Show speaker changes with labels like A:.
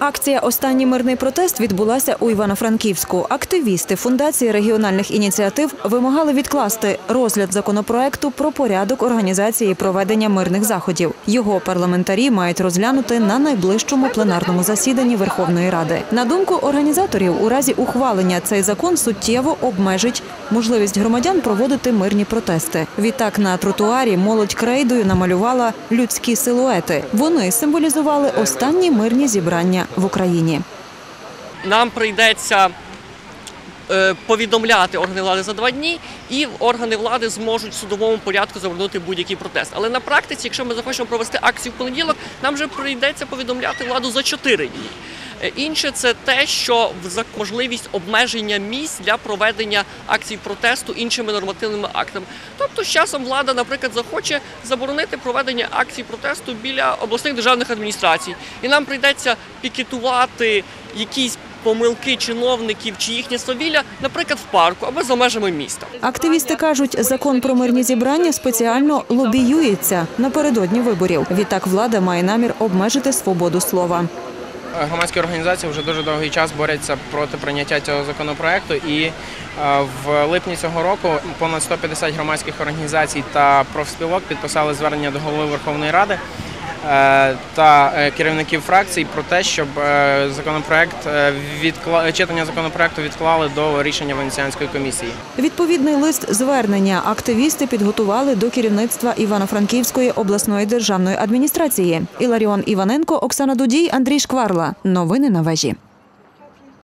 A: Акція Останній мирний протест відбулася у Івано-Франківську. Активісти фундації регіональних ініціатив вимагали відкласти розгляд законопроекту про порядок організації проведення мирних заходів. Його парламентарі мають розглянути на найближчому пленарному засіданні Верховної Ради. На думку організаторів, у разі ухвалення цей закон суттєво обмежить можливість громадян проводити мирні протести. Відтак на тротуарі молодь крейдою намалювала людські силуети. Вони символізували останні мирні зібрання в Україні.
B: нам прийдеться повідомляти органи влади за два дні, і органи влади зможуть в судовому порядку завернути будь-який протест. Але на практиці, якщо ми захочемо провести акцію в понеділок, нам вже прийдеться повідомляти владу за чотири дні. Е, Інше це те, що можливість обмеження місць для проведення акцій протесту іншими нормативними актами. Тобто, з часом влада, наприклад, захоче заборонити проведення акцій протесту біля обласних державних адміністрацій, і нам прийдеться пікетувати якісь помилки чиновників чи їхнє свавілля, наприклад, в парку або за межами міста.
A: Активісти кажуть, закон про мирні зібрання спеціально лобіюється напередодні виборів. Відтак влада має намір обмежити свободу слова.
C: Громадські організації вже дуже довгий час борються проти прийняття цього законопроекту, і е, в липні цього року понад 150 громадських організацій та профспілок підписали звернення до голови Верховної Ради та е, керівників фракцій про те, щоб е, законопроект е, відкла... читання законопроекту відклали до рішення Венеціанської комісії.
A: Відповідний лист звернення активісти підготували до керівництва Івано-Франківської обласної державної адміністрації. Іларіон Іваненко, Оксана Дудій, Андрій Шкварла. Новини на вежі.